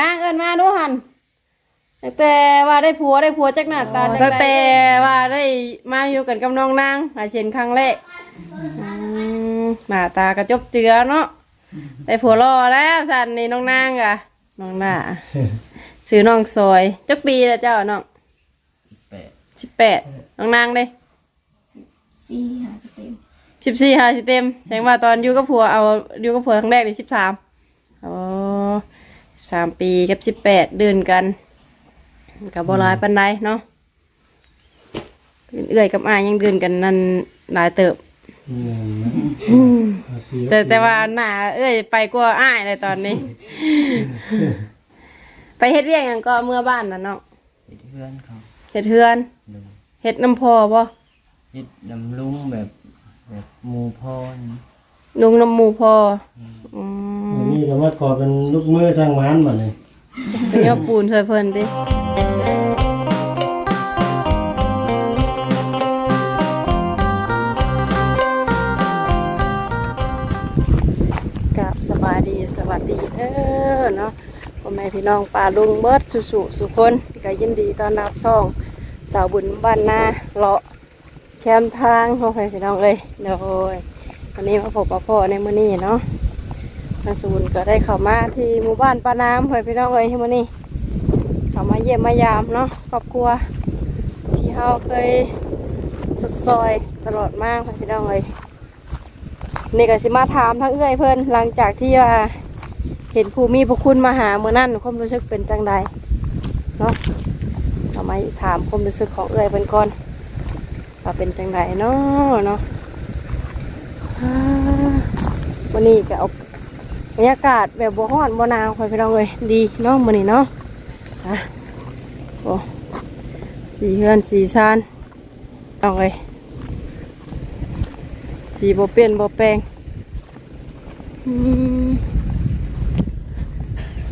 นางเอิ้นมาดูหันตั้งแต่ว่าได้ผัวได้ผัวจักหน้าตาจักตั้งใดแต่ว่าได้มาอยู่กันกับน้องนางหาเช่นครั้งแรกอืมหน้าตากระจบเจือเนาะได้ผัวรอแล้วสันนี่น้องนางอะน้องหน้าซื้อน้องซอยจักปีแล้วเจ้าน้องแปดสิบแปดน้องนางเด้สี่หาเต็มสิบสี่ห้าสิเต็มแสดงว่าตอนอยู่กับผัวเอาอยู่กับผัวครั้งแรกนี่สิบสามอ๋อ สิบสามปีกับสิบแปดเดือนกันกับโบราณปันไดเนาะเอื่อยกับอายยังเดือนกันนั่นหลายเติบ แต่แต่ว่าหน้าเอ้ยไปกว่าอ้ายเลยตอนนี้ ไปเฮ็ดเวียงหยังก็เมื่อบ้านน่ะเนาะเฮ็ดเพื่อนเขาเฮ็ดเฮือนดูเฮ็ดน้ำพอบ่เฮ็ดดำลุงแบบแบบหมูพ่อนี่ลุงน้ำหมูพออื อันมนี้ก็มาขอเป็นลูกมือสร้างหมันบัดนี้ไปเอาปูนช่วยเพิ่นดิกับสบายดีสวัสดีเด้อเนาะพ่อแม่พี่น้องป่าลุงเบิดสุสุสุคนก็ยินดีต้อนรับซ่อง สาวบุญบ้านนาเลาะแคมทางพ่อแม่พี่น้องเอ้ยเดี๋ยววันนี้มาพบกับพ่อในมื้อนี้เนาะ ทางสบุญก็ได้เข้ามาที่หมู่บ้านปาน้ำพ่อแม่พี่น้องเอ้ยที่มื้อนี้เข้ามาเยี่ยมมายามเนาะครอบครัว ที่เฮาเคยสุดซอยตลอดมากพ่อแม่พี่น้องเอ้ยนี่ก็สิมาถามทั้งเอื้อยเพิ่อนหลังจากที่ว่าเห็นผู้มีพระคุณมาหาเมื่อนั้นความรู้สึกเป็นจังใดเนาะเรามาถามความรู้สึกของเอื้อยเป็นก่อนว่าเป็นจังไดเนาะเนาะวันนี้ก็เอา บรรยากาศแบบบ่ฮ้อนบ่หนาวคอยพี่น้องเลยดีเนาะมื้อนี้เนาะอะโอ้สีเฮือนสีซานเอาเลยสีบ่เปลี่ยนบ่แปลงอืม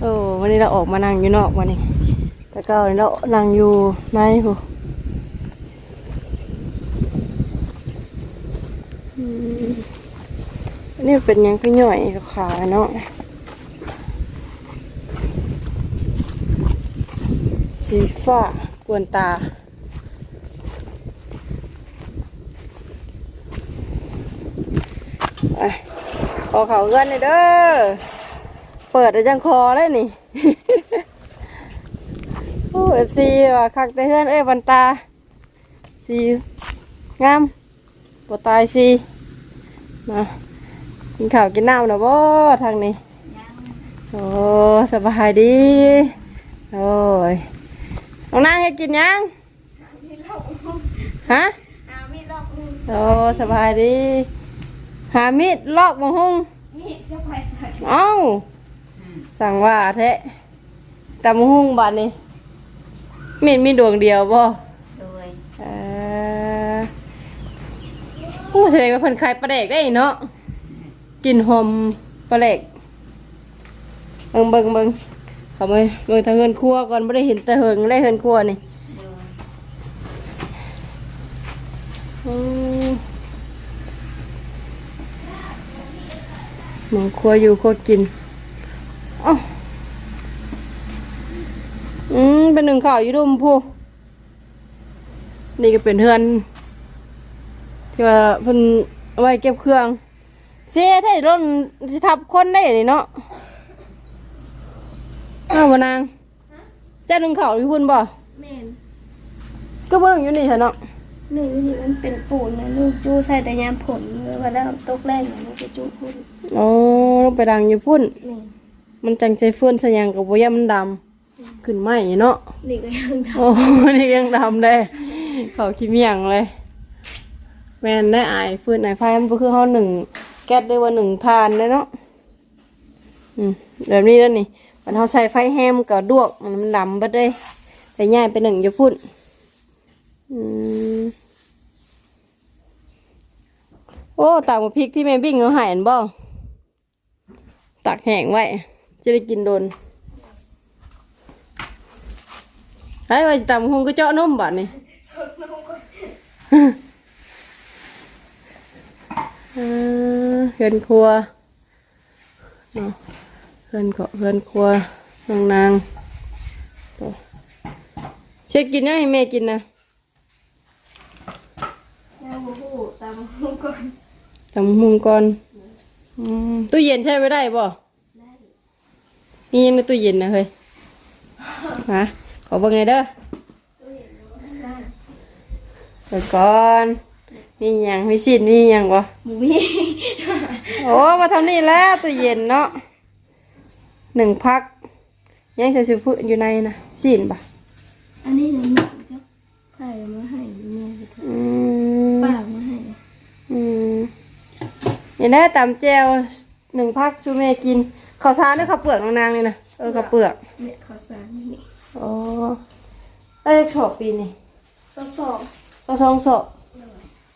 โอ้วันนี้เราออกมานั่งอยู่นอกวันนี้แต่ก็เรานั่งอยู่ในหูอืมอั นี่เป็นยังก็ย่อยขาเนาะสีฟ้ากวนตาไปขอเขาเงินเลยเด้อ เปิดได้จังคอเลยนี่โอ้เอฟซีว่าคักแต่เฮือนเอ้ยบันตาสีงามปวดตายสีมา กินข้าวกินน้ำนะบ่ทางนี้โอ้สบายดีโอ้ยน้องนางให้กินยังฮะโอ้สบายดีหามีดลอกมังหุงเอ้าสั่งว่าแท้ตำมังหุงบาดนี้มีดมีดวงเดียวบ่โดยเออโอ้แสดงว่าเพิ่นขายปลาแดกได้เนาะ กลินหอมปลาแดกเบิงเบิงเบิงเขาไปเบิงทางเฮือนครัวก่อนบ่ได้เห็นแต่เฮิงได้เฮือนครัวนี่มหมองครัวอยู่ครัวกินอ้าวอืมเป็นหนึ่งข่าวอยู่ดุมพูนี่ก็เป็นเฮือน ที่ว่าเพิ่นอาไว้เก็บเครื่อง เสียถ้าร่นสิทับคนได้นี่เนาะอ้าวบ่นางเจ้าหนึ่งข่าวอยู่พุ่นบ่แม่นก็บ่ต้องอยู่นี่ซะเนาะหนึ่งนี่มันเป็นปูนนะลูกจูใส่แต่ยามผลเวลาตกแรงลูกจะจูพุ่นอ๋อลงไปดังอยู่พุ่น แม่นมันจังใจเฟื่อนสยังกับบ่ยามันดำขึ้นไหมเนาะ นี่ก็ยังดโอ้ นี่ยังดำเลยเขาขี้เมียงเลย แม่นได้อายฟืนไอายไฟมันก็คือเฮาหนึ่ง แก๊สได้ว่าหนึ่งทานเลยเนาะอืมแบบนี้แล้วนี่มันเฮาใช้ไฟแฮมกับดวกมันมันดำเบิดเลยแต่ง่ายไปหนึ่งอยู่พุ่นอืมโอ้ตากมาพริกที่แม่บิ้งเอาใหายอันบ่ตักแห้งไว้จะได้กินโดนไอ้ว่าจะตำหงก็เจาะนมบาดนี่เออ เฮือนครัวเนาะเฮือนก็เฮือนครัวน้องนางไปเช็ดกินยังให้แม่กินนะแล้วโอ้โหตามห้องก่อนจำมุงก่อนอืมตู้เย็นใช้ไว้ได้บ่มียังในตู้เย็นนะเฮ้ยฮะขอเบิ่งหน่อยเด้อเปิดก่อน มีหยังมีชิ้นมีหยังบ่หมูมี โอ้มาทำนี่แล้วตู้เย็นเนาะหนึ่งพัก ยังใส่สิพุอยู่ในนะชิ้นบ่อันนี้หนูหนูจะไผ่มาให้แม่ไปเถอะอืมป้ามาให้อืมอย่างได้ตำแจวหนึ่งพักชูเมกินข้าวสารด้วยข้าวเปลือกน้องนางนี่นะเออข้าวเปลือกเนี่ยข้าวสารนี่อ๋อได้เลขสอบปีนี่ซอสองก็สองสอบ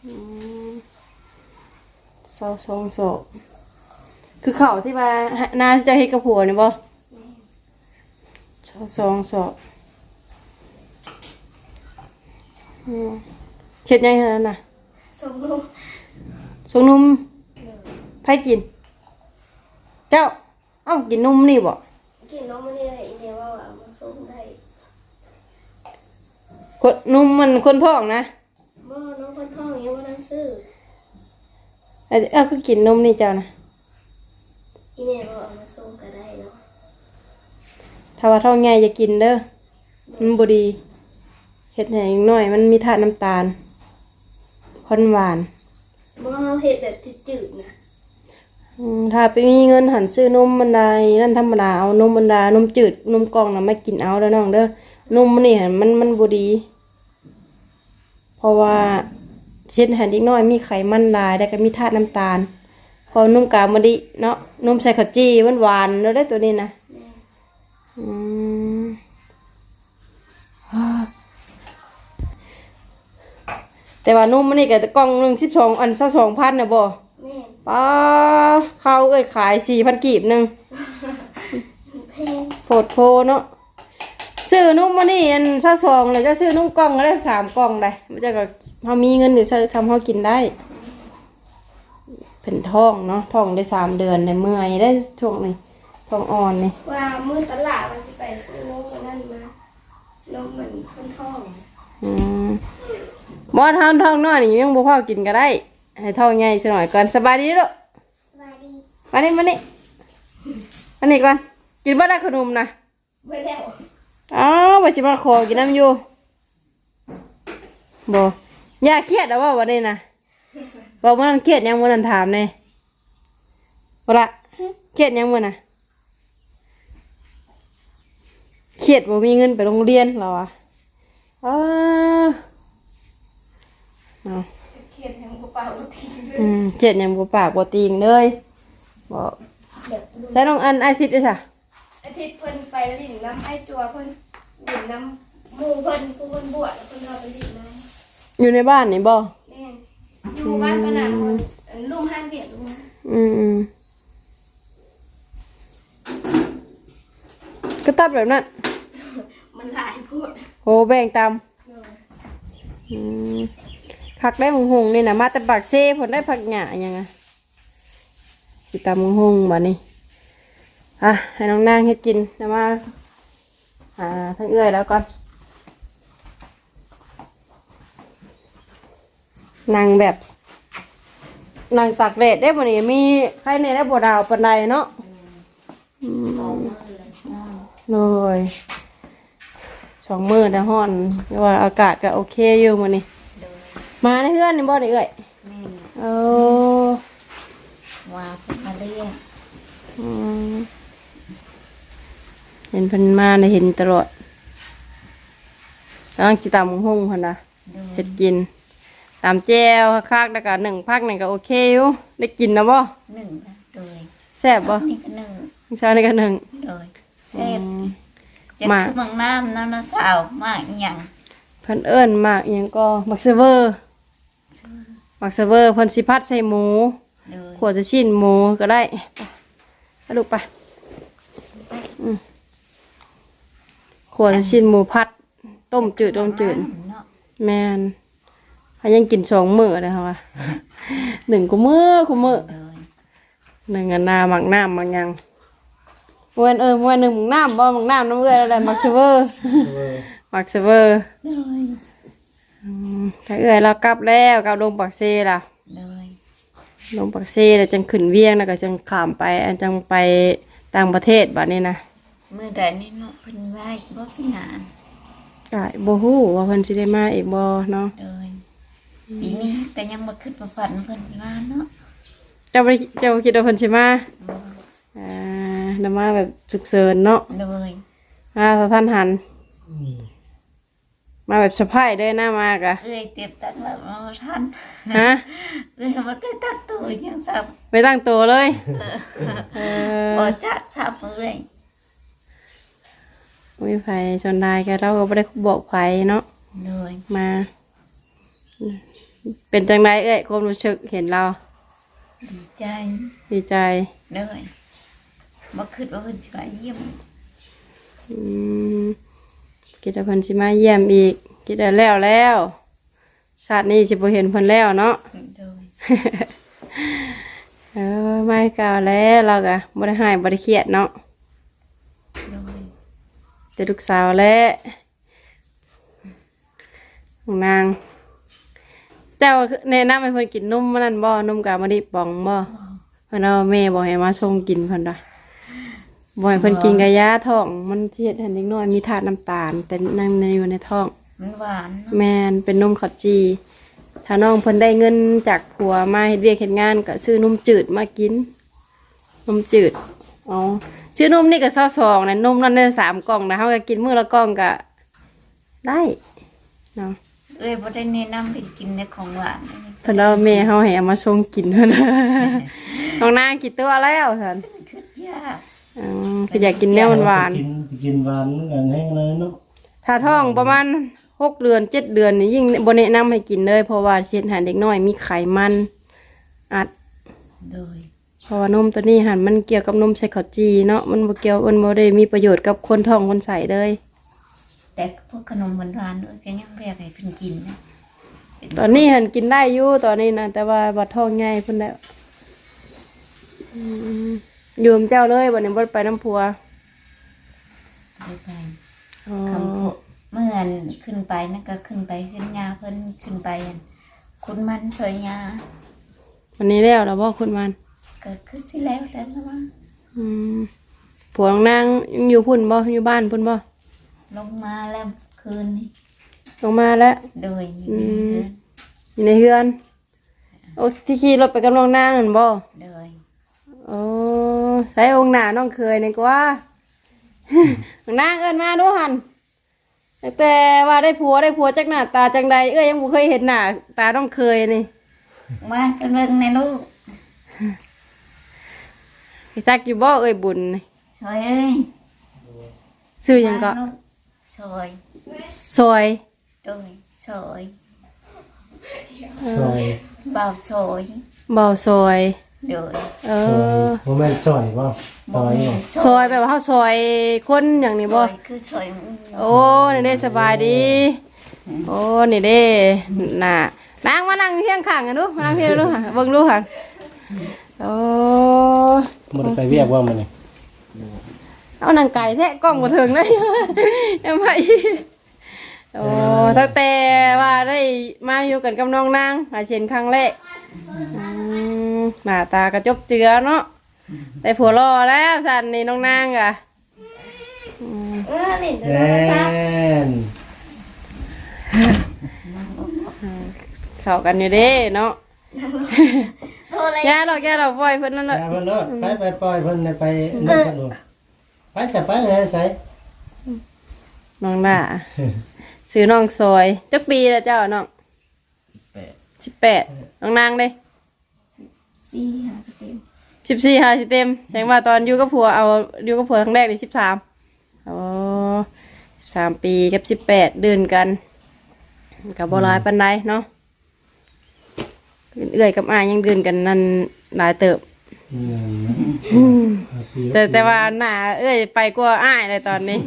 อืม สองสองสอบคือข้าวที่มานาจะเฮ็ดกับผัวนี่บ่สองสองสอบอืมเช็ดยังไงนั้นน่ะส่งลูกส่งนมไผกิน เจ้า เอ้ากินนมนี่บ่กินน้องมันนี่ได้อีเมลว่าเอามาส่งได้คนนมมันคนท้องนะบ่น้องคนท้องยังว่านั่งซื้อ เอ้ยเอ้าคือกินนมนี่เจ้านะอีเมลว่าเอามาส่งก็ได้เนาะถ้าว่าท้องใหญ่จะกินเด้อมันบ่ดีเฮ็ดให้อีกหน่อย มันมีธาตุน้ำตาลค่อนหวานบ่เอาเฮ็ดแบบจืดๆนะอืมถ้าไปมีเงินหันซื้อนมบันไดนั่นธรรมดาเอานมบันดานมจืดนมกล่องน่ะไม่กินเอาแล้วน้องเด้อนมมันนี่หันมันมันบ่ดี เพราะว่า เช่นหันอีกน้อยมีไขมันหลายแล้วก็มีธาตุน้ำตาล พอนมกามะดิเนาะนมใส่ข้าวจี้มันหวานแล้วได้ตัวนี้นะแม่อืมอ่าแต่ว่านมมันนี่ก็กล่องหนึ่งสิบสองอันซะสองพันนะบ่แม่ป้าเขาเอ้ยขายสี่พันกีบหนึ่งแพงโพดโพเนาะซื้อนุ่มมานี่อันซะสองเลยจะซื้อนุ่มกล่องได้สามกล่องได้มันจะก็ เขามีเงินอยู่ทำเขากินได้เป็นท้องเนาะท้องได้สามเดือนได้เมื่อยได้ช่วงนี้ท้องอ่อนนี่ว่ามื้อตลาดมันสิไปซื้อนมอันนั่นมานมเหมือนคนท้องอืมบอท้องท้องน้อยนี่ยังบ่พอกินก็ได้ ให้ท้องใหญ่สักหน่อยก่อนสบายดีลูกสบายดีมานี่มานี่มานี่ก่อนกินบ่ได้ขนมนะเบ่แล้วอ้าวบ่สิมาขอกินน้ำอยู่บ่ อย่าเครียดเอาว่าวันนี้นะบอกว่ามันเครียดยังมื้อนั้นถามแน่บ่ละเครียดยังมื้อน่ะเครียดบ่มีเงินไปโรงเรียนเหรอวะอ้าวเอาเขียนให้บ่เปล่าทีอืมเครียดยังบ่ปากบ่ตีงเลยบ่แบบดูใส่น้องอันอาทิตย์ด้วยจ้ะอาทิตย์เพิ่นไปลิ่นน้ำไอ้จัวเพิ่นลิ่นน้ำหมู่เพิ่นผู้เพิ่นบวชแล้วเพิ่นเอาไปลิ่นน้ำ อยู่ในบ้านนี่บ่แม่นอยู่บ้านปะนามคนอันลุงห้างเบียดลุงนะอืมอืมก็ตัดแบบนั้น มันหลายพูดโหแบ่งตามอืมผักได้หงหงๆนี่นะมาแต่ปากเซ่ผลได้ผักหยาอย่างไงกินตามหงหงๆบัดนี้อะให้น้องนางให้กินแล้วมาหาทั้งเอื้อยแล้วก่อน นางแบบนางตากแดดได้บ่นี่มีใครในได้บ่ดาวปานใดเนาะอืมเลยสองมือแต่ฮ้อนแต่ว่าอากาศก็โอเคอยู่มื้อนี้มาในเฮือนนี่บ่ได้เอ้ยแม่นโอ้ว่าเพิ่นมาเรียกอืมเห็นเพิ่นมาได้เห็นตลอดกำลังสิตำหุ่งหั่นน่ะโดยเฮ็ดกิน ตามแจ่วคักๆแล้วก็หนึ่งพักนี่ก็โอเคอยู่ได้กินนะบ่หนึ่งนะโดยแซ่บบ่นี่ก็หนึ่งเช้านี่ก็หนึ่งโดยเสร็จอืมจะมาคือมังน้ำน้ำน้ำสาวมากอหย่างเพิ่นเอิ้นมากอิหยังก็มักเซเวอร์มักเซเวอร์เพิ่นสิพัดใส่หมูโดยขวดจะชิ้นหมูก็ได้ไปสรุปไปอืมขวดจะชิ้นหมูพัด ต้มจืดต้มจืดเนาะ แมน เขายังกินสองมื้อเลยค่ะว่าหนึ่งกูมื้อกูมื้อโดยหนึ่งอันนาหมักน้ำหมักหยังมวนเออมวนหนึ่งหมึงน้ำบ่หมึงน้ำน้ำเอื้อยอะไรมักเซเวอร์เออมักเซเวอร์โดยถ้าเอื้อยเรากลับแล้วกลับลงปักเซ่ล่ะ โดยลงปักเซ่แล้วจังขึ้นเวียงแล้วก็จังข้ามไปอันจังไปต่างประเทศบัดนี้นะมือใดนี่เนาะเพิ่นไหว้บ่เป็นงาน ก็บ่ฮู้ว่าเพิ่นสิได้มาอีกบ่เนาะโดย ปีนี้แต่ยังบ่ขึ้นมาฝันเพิ่นว่าเนาะเจ้าบ่ได้เจ้าคิดว่าเพิ่นสิมาบ่อ่าแล้วมาแบบฉุกเฉินเนาะโดยมาสะท่านหันอืมมาแบบสะพายด้วยหน้ามากะเอ้ยเต็บตังแล้วบ่ทันฮะเอ้ยบ่ได้ตักตัวยังซับไม่ตั้งตัวเลยเออบ่จักซับเอ้ยมีไผชนได้ก็เราก็ไม่ได้บอกไผเนาะโดยมา เป็นจังไดเอ้ยความรู้สึกเห็นเราดีใจดีใจโดยบ่คิดว่าเพิ่นสิมาเยี่ยมอืมคิดว่าเพิ่นสิมาเยี่ยมอีกคิดว่าแล้วแล้วชาตินี้สิบ่เห็นเพิ่นแล้วเนาะโดยเออไม่กล่าวแล้วเราก็บ่ได้หายบ่ได้เครียดเนาะโดยแต่ลูกสาวและของนาง เจ้าแนะนำให้เพิ่นกินนมมันนั่นบ่นมกามะดิปองบ่เพิ่นเอาแม่บอกให้มาส่งกินเพิ่นว่าบ่ให้เพิ่นกินกะยาท้องมันเฮ็ดให้เด็กน้อยมีธาตุน้ำตาล แต่นั่นอยู่ในท้อง มันหวานเนาะแม่นเป็นนมขอดจี ถ้าน้องเพิ่นได้เงินจากผัวมาเฮ็ดเวียกเฮ็ดงานก็ซื้อนมจืดมากิน นมจืดอ๋อชื่อนมนี่ก็ซอสองนะนมนั่นได้สามกล่องนะเฮาก็กินมื้อละกล่องก็ได้เนาะ เอ้ยบ่ได้แนะนำให้กินในของหวานเลยเพิ่นเอาแม่เฮาให้เอามาส่งกินเพิ่นนะน้องนางกินตัวแล้วซั่นคือยากอืมคืออยากกินแนวหวานไปกินไปกินหวานเหมือนกันแห้งเลยเนาะๆถ้าท้องประมาณหกเดือนเจ็ดเดือนนี่ยิ่งบ่แนะนำให้กินเลยเพราะว่าเช็ดให้เด็กน้อยมีไขมันอัด โดยเพราะว่านมตัวนี้หันมันเกี่ยวกับนมไซคอจีเนาะมันบ่เกี่ยวมันบ่ได้มีประโยชน์กับคนท้องคนใส่เลย แต่พวกขนมหวานๆด้วยก็ยังบ่อยากให้เพิ่นกินนะตอนนี้หันกินได้อยู่ตอนนี้นะแต่ว่าบัดท้องใหญ่เพิ่นแล้วอืมอยู่กับเจ้าเลยบัดนี้บ่ได้ไปน้ำพัวไปไปอ๋อคำพูดเมื่ออันขึ้นไปนั่นก็ขึ้นไปขึ้นยาเพิ่นขึ้นไปอันคุณมันสวยยาวันนี้แล้วเราบอกคุณมันก็คือสิแล้วแล้วนะว่าอืมผัวของนางยังอยู่พุ่นบ่อยู่บ้านพุ่นบ่ ลงมาแล้วคืนนี้ลงมาแล้วโดยอยู่อืมในเรือนอยู่ในเฮือนโอ้ที่ขี่รถไปกับน้องนางนั่นบ่โดยโอ้ใช้องค์หน้าน้องเคยนี่กว่าน้องนางเอิ้นมาดูหันตั้งแต่ว่าได้ผัวได้ผัวจักหน้าตาจังใดเอ้ยยังบ่เคยเห็นหน้าตาน้องเคยนี่มากันเบิ่งในลูกจักอยู่บ่เอ้ยบุญนี่ซอยเอ้ยชื่อหยังก็มาลู ซอยซอยโดยซอยซอยบ่าวซอยเบาซอย โดยเอซอยอโมเมนต์ซอยบ่ซอยบ่ซอยแบบว่าเฮาซอยคนอย่างนี้บ่ซอยคือซอยโอ้นี่เด้สบายดี โอ้นี่เด้น่ะนางมานั่งเที่ยงข้างกันดูมานั่งเที่ยงดูค่ะเบิ่งดูค่ะโอ้มันไปเวียกว่ามันนี่ เอานางไก่แทะกล้องมาถึงเลยยังไงโอ้ตั้งแต่ว่าได้มาอยู่กันกับน้องนางหาเชนครั้งแรกอืมหน้าตากระจบเจือเนาะได้ผัวรอแล้วสันนี่น้องนางอะเออเล่นแน่โทรศัพท์นเข้ากันอยู่เด้เนาะโทรอะไรย่าดอกย่าดอกปล่อยเพิ่นนั่นแหละอย่าเพิ่นเนาะไปไปปล่อยเพิ่นไปนั่นเพิ่นดู ไปจะไปเฮ้ยใส่น้องด่าซื้อน้องซอยจักปีแล้วเจ้าน้องแปดสิบแปดน้องนางเด้สี่หาเต็มสิบสี่ค่ะสิเต็มแสดงว่าตอนอยู่กับผัวเอาอยู่กับผัวครั้งแรกนี่สิบสามอ๋อสิบสามปีกับสิบแปดเดือนกันกับโบราณปันไดเนาะเอื่อยกับอายยังเดือนกันนั่นหลายเติบอืมปีละ แต่แต่ว่าหน้าเอ้ยไปกว่าอ้ายเลยตอนนี้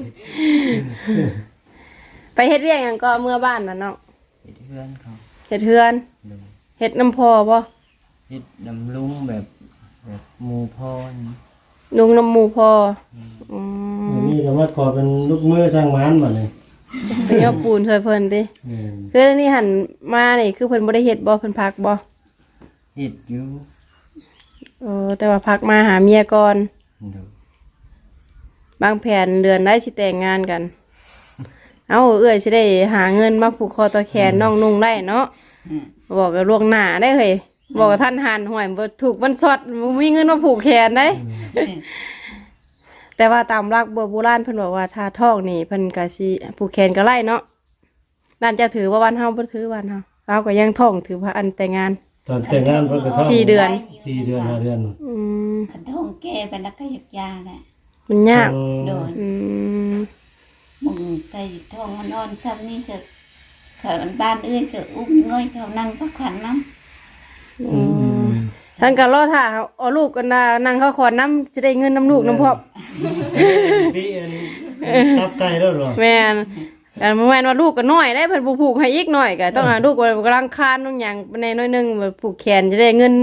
ไปเฮ็ดเวียงหยังก็เมื่อบ้านน่ะเนาะเฮ็ดเพื่อนเขาเฮ็ดเฮือนโดยเฮ็ดน้ำพอบ่เฮ็ดดำลุงแบบแบบหมูพ่อนี่ลุงน้ำหมูพออืมวันนี้ก็มาขอเป็นลูกมือสร้างหมานบัดนี้ไปเอาปูนช่วยเพิ่นติแม่นคืออันนี่หันมานี่คือเพิ่นบ่ได้เฮ็ดบ่เพิ่นพักบ่เฮ็ดอยู่ เออแต่ว่าพักมาหาเมียก่อน โดยบางแผนเดือนได้สิแต่งงานกัน เอาเอื้อยสิได้หาเงินมาผูกคอตัวแขนน้องนุ่งได้เนาะอืม บอกกับล่วงหน้าได้เลยบอกกับท่านหันห่วยบ่ถูกมันสดบ่มีเงินมาผูกแขนได้ แต่ว่าตามรักโบราณเพิ่นบอกว่าถ้าท้องนี่เพิ่นก็สิผูกแขนก็ไล่เนาะด้านจะถือว่าวันเฮาบ่ถือวันเฮาเราก็ยังท้องถือพระอันแต่งงาน ตอนแต่งงานเพิ่นก็ท้องสี่เดือน สี่เดือนห้าเดือนอืมขันท้องแก่ไปแล้วก็อยากยาแหละมันยากโดยอืมมึงไก่ท้องมันอ่อนซ้ำนี่เสร็จเขาบ้านเอ้ยเสืออุ้มน้อยเขานั่งพักขันน้อืมท่านก็รอท่าเอาเอาลูกกันนะนั่งเขาขอน้ำจะได้เงินน้ำลูกน้ำพ่อพี่อันตับไก่แล้วเหรอแม่น กันแม่นว่าลูกก็น้อยได้เพิ่นบ่ผูกให้อีกหน่อยก็ต้องหาลูกไว้กำลังคานนู่นหยังในน้อยหนึงแบบผูกแขนจะได้เงิน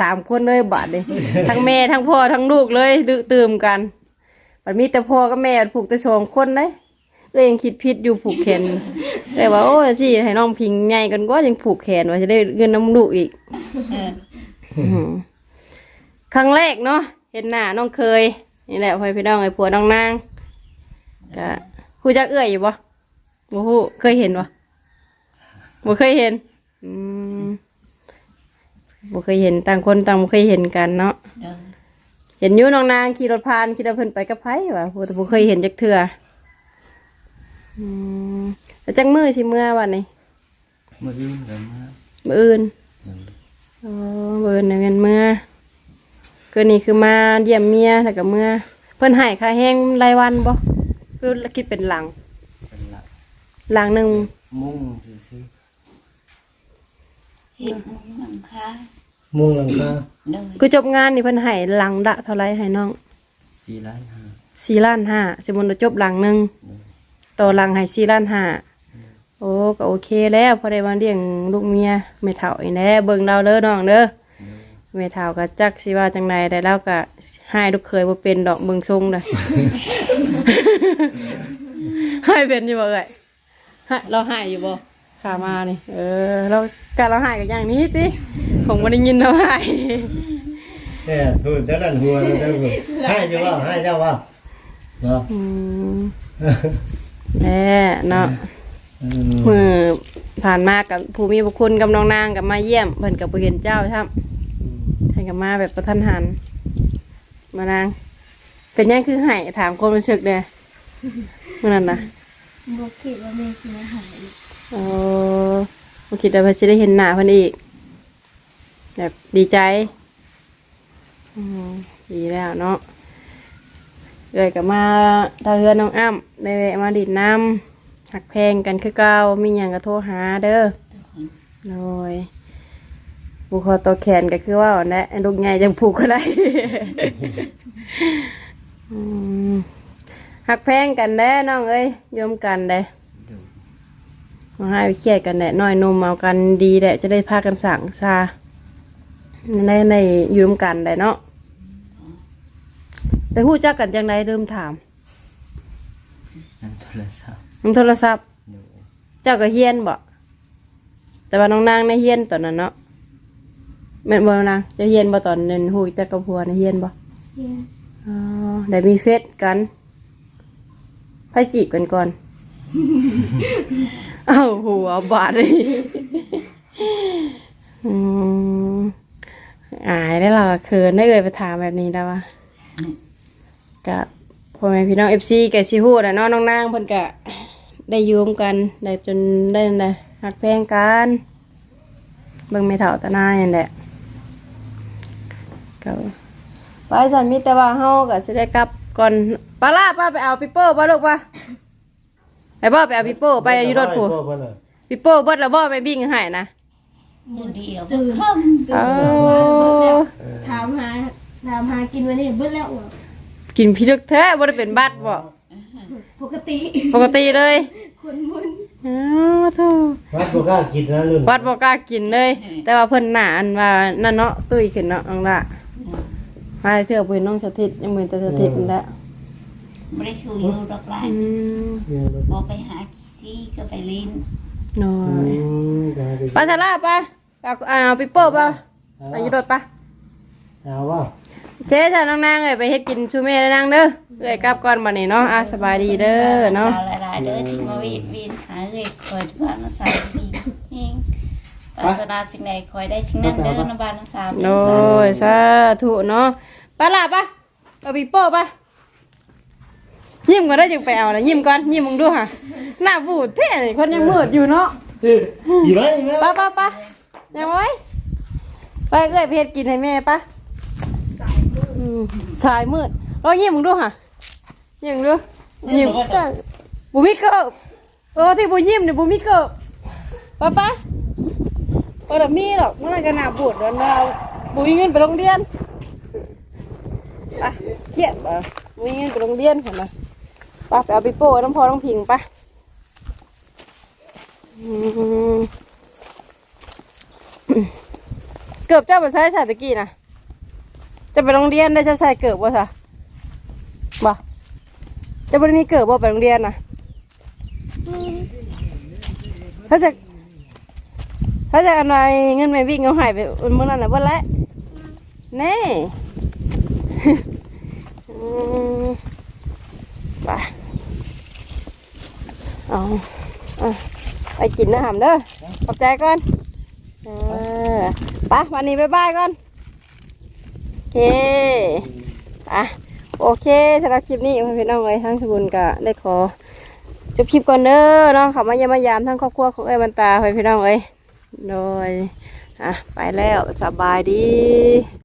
สามคนเลยบาทเลยทั้งแม่ทั้งพ่อทั้งลูกเลยดื้อตื่มกันบัดมีแต่พ่อกับแม่ผูกแต่สองคนเลยก็ยังคิดผิดอยู่ผูกแขน แต่ว่าโอ้ยสิให้น้องพิงใหญ่กันก็ยังผูกแขนว่าจะได้เงินน้ำลูกอีกำเอออืมครั้งแรกเนาะเห็นหน้าน้องเคย นี่แหละพ่อพี่น้องไอ้ผัวน้องนางก็คูจักเอื้อยอยู่บ่ บ่ฮู้เคยเห็นบ่บ่เคยเห็น อืมบ่เคยเห็นต่างคนต่างบ่เคยเห็นกันเนาะโดยเห็นอยู่น้องนางขี่รถผ่านคิดว่าเพิ่นไปกับไผวะแต่บ่เคยเห็นจักเทื่ออืมแล้วจังมือสิเมื่อวันนี้มื้ออื่นก็มามื้ออื่นอ๋อเบิร์นเงินเมื่อคืนนี้คือมาเยี่ยมเมียแล้วก็เมื่อ เพิ่นให้ค่าแห้งรายวันบ่คือคิดเป็นหลังเป็นหลัก หลังหนึ่งมุ่งซื่อเห็ดมุงหลังคามุงหลังคาโดยกูจบงานนี่เพิ่นให้หลังดะเท่าไรให้น้องๆสี่ล้านห้าสี่ล้านห้าสมมุติว่าจบหลังหนึ่งต่อหลังให้สี่ล้านห้าโอ้ก็โอเคแล้วพอได้มาเลี้ยงลูกเมียไม่เท่าอีแน่เบิ่งเราเด้อน้องเด้อไม่เท่าก็จักสิว่าจังใดได้แล้วก็ให้ลูกเคยบ่เป็นดอกเบิ่งทรงเลย ให้เป็นอยู่บ่เอ่ย ให้เราให้อยู่บ่ขามานี่ เออ เราการเราให้กันอย่างนี้ติผมบ่ได้ยินเราให้แน่พูดจะนั่นหัวแล้วเด้อให้จะว่าให้เจ้าว่าเนาะอืมแน่เนาะอืมมือผ่านมากับภูมิบุคคลกับน้องนางกับมาเยี่ยมเพิ่นกับบ่เห็นเจ้าครับท่านกับมาแบบประทันหัน มานาง เป็นยังคือให้ถามคนรู้สึกเด้มื่อนั้นนะ บ่คิดว่าแม่สิมาหาอีกเออบ่คิดว่าเพิ่นสิได้เห็นหน้าเพิ่นอีก แบบดีใจอืมดีแล้วเนาะเอ้ยกับมาทาเรือนน้องอ้ำได้แวะมาดิดน้ำหักแพงกันคือเก่ามีหยังก็โทรหาเด้อโดยผูกคอตัวแขนก็คือว่าแนะลูกใหญ่จังผูกก็ได้ อืม หักแพงกันแด้น้องเอ้ยโยมกันเด้โดยมาให้ไปเครียดกันแหละน้อยนมเอากันดีแหละจะได้พากันสั่งซาได้ในอยืมกันได้เนาะไปหู้จักกันจังไดเริ่มถามนั่นโทรศัพท์น้องโทรศัพท์โดยเจ้าก็เฮียนบ่แต่ว่าน้องนางในเฮียนตอนนั้นเนาะแม่นบ่น้องนางจะเฮียนบ่ตอนนั้นหู้จักกับผัวในเฮียนบ่เฮียนอ๋อได้มีเฟซกัน ไปจีบกันก่อน เอ้าหัวบาดเลยอืมอายได้เราเขินได้เลยไปถามแบบนี้แล้ววะกับพ่อแม่พี่น้องเอฟซีแกซิฮู้แหละเนาะน้องนางเพิ่นกะ ได้อยูมกันได้จนได้นั่นแหละหักแพงกันเบิ่งไม่เท่าตาหน้าอย่างแหละก็ไปสันมีแต่ว่าเฮาก็สิได้กลับ ก่อนปลาล่าป้าไปเอาปิโป้ป้าลูกป้าไปบ่ไปเอาปิโป้ไปอยู่รถผู้พ่อเพิ่นน่ะปิโป้เบิดแล้วบ่ไปบิ่งให้นะมือเดียวบ่ค่ำเอาถามหาถามหากินวันนี้เบิดแล้วเหรอกินพิลึกแท้บ่ได้เป็นบัดบ่ปกติปกติเลยคนมุนอ้าวโธ่วัดบ่กล้ากินนะรุ่นวัดบ่กล้ากินเลย แต่ว่าเพิ่นหนาอันว่านั่นเนาะตุ้ยขึ้นเนาะอังละ มาเถื่อเป็นน้องสถิตยังเหมือนแต่สถิตนั่นแหละไม่ได้ชูอยู่ดอกหลายอืมพอไปหาขี้ซี่ก็ไปลิ้นหน่ออืยมได้ดิไปซาร่าไปเอาเอาปิโป้ไปไปอยุดรถไป เอาว่าโอเคจ้ะน้องนางเอ้ยไปเฮ็ดกินชูเม่ได้นางเด้อเอ้ยกลับก่อนบัดนี้เนาะอะสบายดีเด้อเนาะ สาวหลายๆเด้อที่มาเวียนเวียนหาเอ้ยคอยบ้านน้องสาวดีเองปรารถนาสิ่งใดคอยได้สิ่งนั้นเด้อน้องบ้านน้องสาว โดยสาธุเนาะไปล่ะไปเอาปิโป้ไปยิ้มก่อนได้อจึงไปเอานะยิ้มก่อนยิ้มมึงดูค่ะหน้าบูดแท้นี่คนยังมืดอยู่เนาะอยู่ไหมอยู่ไหมไปไปไปยังไว้ไปเอ้ยเพชรกินให้แม่ปะอืมสายมืดลองยิ้มมึงดูค่ะยิ้มดูยิ้มจ้ะบุมิเกิบเออที่บุยิ้มเนี่ยบุมิเกิบไปไปเออแต่มีหรอกเมื่อไหรกันหนาบูดแล้วเราบุมีเงินไปโรงเรียน ไปเครียบ่บุมีเงินไปโรงเรียนเห็นไหมไปไปเอาไปโป้น้ำพอน้ำพิงไปอืมเกือบเจ้าไปใช้สายตะกี้นะจะไปโรงเรียนได้เจ้าชายเกือบว่าซะบ่จะได้มีเกือบบ่ไปโรงเรียนนะถ้าจะถ้าจะอะไรเงินไม่วิ่งเอาหายไปเมื่อนั้นน่ะเบ่ละแน่ อืมไปเอาเอไปกินนะหำเด้อขอบใจก่อนเออไปวันนี้บ๊ายบายก่อนโอเคอะโอเคสำหรับคลิปนี้พี่น้องเอ้ยทั้งสบุญก็ได้ขอจบคลิปก่อนเด้อน้องเขามาเยี่ยมมายามทั้งครอบครัวของเอ้ยบรรตาเฮ้ยพี่น้องเอ้ยโดยอะไปแล้วสบายดี